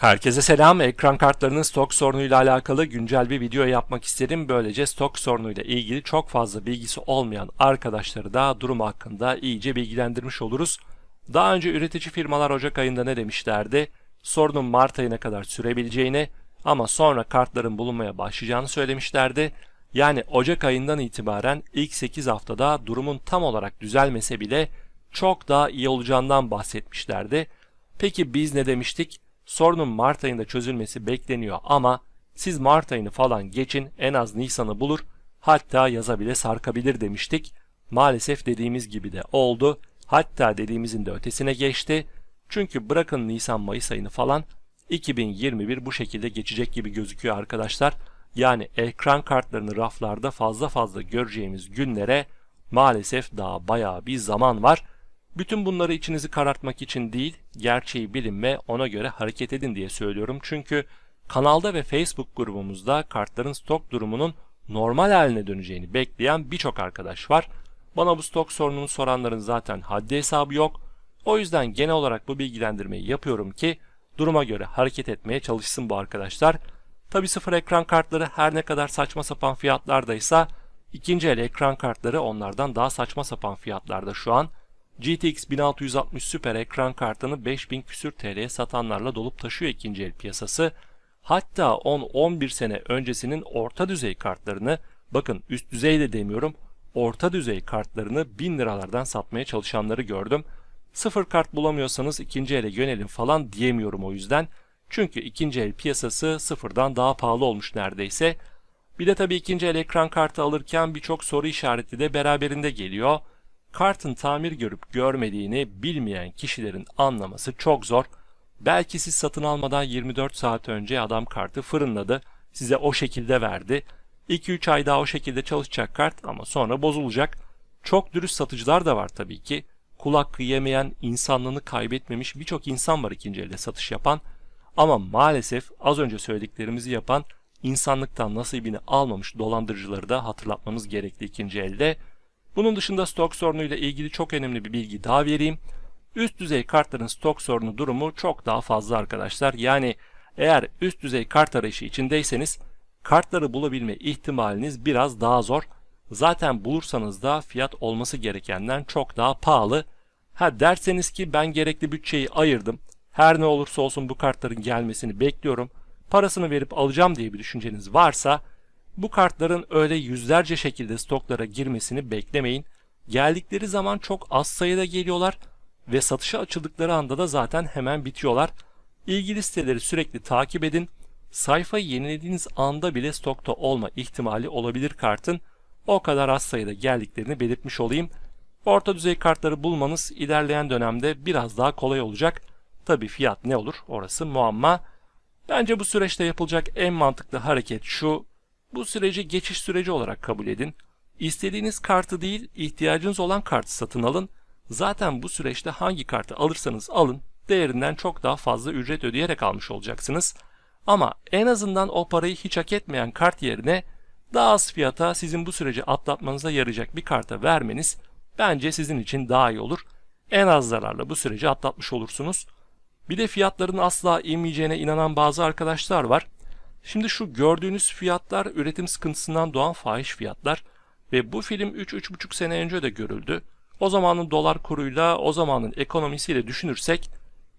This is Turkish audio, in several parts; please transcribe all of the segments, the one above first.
Herkese selam. Ekran kartlarının stok sorunuyla alakalı güncel bir video yapmak istedim. Böylece stok sorunuyla ilgili çok fazla bilgisi olmayan arkadaşları da durum hakkında iyice bilgilendirmiş oluruz. Daha önce üretici firmalar Ocak ayında ne demişlerdi? Sorunun Mart ayına kadar sürebileceğini ama sonra kartların bulunmaya başlayacağını söylemişlerdi. Yani Ocak ayından itibaren ilk 8 haftada durumun tam olarak düzelmese bile çok daha iyi olacağından bahsetmişlerdi. Peki biz ne demiştik? Sorunun Mart ayında çözülmesi bekleniyor ama siz Mart ayını falan geçin en az Nisan'ı bulur hatta yaza bile sarkabilir demiştik. Maalesef dediğimiz gibi de oldu. Hatta dediğimizin de ötesine geçti. Çünkü bırakın Nisan-Mayıs ayını falan 2021 bu şekilde geçecek gibi gözüküyor arkadaşlar. Yani ekran kartlarını raflarda fazla fazla göreceğimiz günlere maalesef daha bayağı bir zaman var. Bütün bunları içinizi karartmak için değil, gerçeği bilin ve ona göre hareket edin diye söylüyorum. Çünkü kanalda ve Facebook grubumuzda kartların stok durumunun normal haline döneceğini bekleyen birçok arkadaş var. Bana bu stok sorununu soranların zaten haddi hesabı yok. O yüzden genel olarak bu bilgilendirmeyi yapıyorum ki duruma göre hareket etmeye çalışsın bu arkadaşlar. Tabi sıfır ekran kartları her ne kadar saçma sapan fiyatlardaysa ikinci el ekran kartları onlardan daha saçma sapan fiyatlarda şu an. GTX 1660 Super ekran kartını 5000 küsür TL'ye satanlarla dolup taşıyor ikinci el piyasası. Hatta 10-11 sene öncesinin orta düzey kartlarını, bakın üst düzey de demiyorum, orta düzey kartlarını 1000 liralardan satmaya çalışanları gördüm. Sıfır kart bulamıyorsanız ikinci ele yönelin falan diyemiyorum o yüzden. Çünkü ikinci el piyasası sıfırdan daha pahalı olmuş neredeyse. Bir de tabii ikinci el ekran kartı alırken birçok soru işareti de beraberinde geliyor kartın tamir görüp görmediğini bilmeyen kişilerin anlaması çok zor. Belki siz satın almadan 24 saat önce adam kartı fırınladı, size o şekilde verdi. 2-3 ay daha o şekilde çalışacak kart ama sonra bozulacak. Çok dürüst satıcılar da var tabii ki. Kul hakkı yemeyen, insanlığını kaybetmemiş birçok insan var ikinci elde satış yapan. Ama maalesef az önce söylediklerimizi yapan insanlıktan nasibini almamış dolandırıcıları da hatırlatmamız gerekli ikinci elde. Bunun dışında stok sorunuyla ilgili çok önemli bir bilgi daha vereyim. Üst düzey kartların stok sorunu durumu çok daha fazla arkadaşlar. Yani eğer üst düzey kart arayışı içindeyseniz kartları bulabilme ihtimaliniz biraz daha zor. Zaten bulursanız da fiyat olması gerekenden çok daha pahalı. Ha derseniz ki ben gerekli bütçeyi ayırdım. Her ne olursa olsun bu kartların gelmesini bekliyorum. Parasını verip alacağım diye bir düşünceniz varsa bu kartların öyle yüzlerce şekilde stoklara girmesini beklemeyin. Geldikleri zaman çok az sayıda geliyorlar ve satışa açıldıkları anda da zaten hemen bitiyorlar. İlgili siteleri sürekli takip edin. Sayfayı yenilediğiniz anda bile stokta olma ihtimali olabilir kartın. O kadar az sayıda geldiklerini belirtmiş olayım. Orta düzey kartları bulmanız ilerleyen dönemde biraz daha kolay olacak. Tabi fiyat ne olur orası muamma. Bence bu süreçte yapılacak en mantıklı hareket şu. Bu süreci geçiş süreci olarak kabul edin. İstediğiniz kartı değil, ihtiyacınız olan kartı satın alın. Zaten bu süreçte hangi kartı alırsanız alın, değerinden çok daha fazla ücret ödeyerek almış olacaksınız. Ama en azından o parayı hiç hak etmeyen kart yerine daha az fiyata sizin bu süreci atlatmanıza yarayacak bir karta vermeniz bence sizin için daha iyi olur. En az zararla bu süreci atlatmış olursunuz. Bir de fiyatların asla inmeyeceğine inanan bazı arkadaşlar var. Şimdi şu gördüğünüz fiyatlar üretim sıkıntısından doğan fahiş fiyatlar ve bu film 3-3,5 sene önce de görüldü. O zamanın dolar kuruyla, o zamanın ekonomisiyle düşünürsek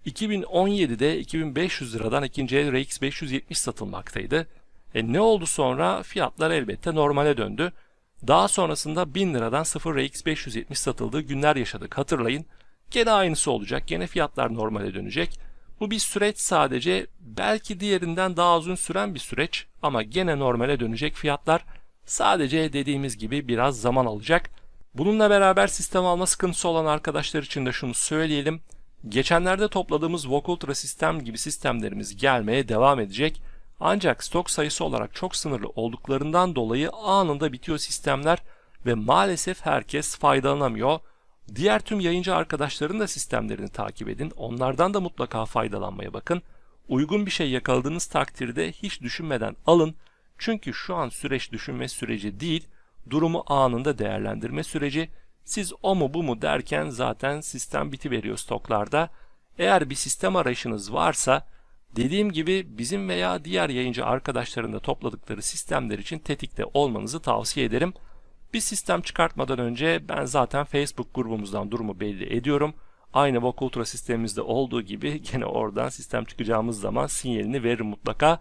2017'de 2500 liradan ikinci el RX 570 satılmaktaydı. E ne oldu sonra? Fiyatlar elbette normale döndü. Daha sonrasında 1000 liradan 0 RX 570 satıldığı günler yaşadık hatırlayın. Gene aynısı olacak, gene fiyatlar normale dönecek. Bu bir süreç sadece belki diğerinden daha uzun süren bir süreç ama gene normale dönecek fiyatlar sadece dediğimiz gibi biraz zaman alacak. Bununla beraber sistem alma sıkıntısı olan arkadaşlar için de şunu söyleyelim. Geçenlerde topladığımız Vocultra sistem gibi sistemlerimiz gelmeye devam edecek. Ancak stok sayısı olarak çok sınırlı olduklarından dolayı anında bitiyor sistemler ve maalesef herkes faydalanamıyor. Diğer tüm yayıncı arkadaşların da sistemlerini takip edin. Onlardan da mutlaka faydalanmaya bakın. Uygun bir şey yakaladığınız takdirde hiç düşünmeden alın. Çünkü şu an süreç düşünme süreci değil, durumu anında değerlendirme süreci. Siz o mu bu mu derken zaten sistem biti veriyor stoklarda. Eğer bir sistem arayışınız varsa Dediğim gibi bizim veya diğer yayıncı arkadaşların da topladıkları sistemler için tetikte olmanızı tavsiye ederim. Bir sistem çıkartmadan önce ben zaten Facebook grubumuzdan durumu belli ediyorum. Aynı Voc sistemimizde olduğu gibi gene oradan sistem çıkacağımız zaman sinyalini veririm mutlaka.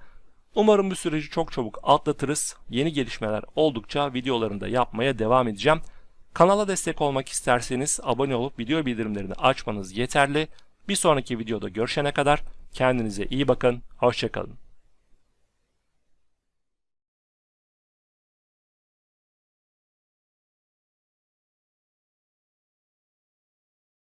Umarım bu süreci çok çabuk atlatırız. Yeni gelişmeler oldukça videolarında yapmaya devam edeceğim. Kanala destek olmak isterseniz abone olup video bildirimlerini açmanız yeterli. Bir sonraki videoda görüşene kadar kendinize iyi bakın. Hoşçakalın.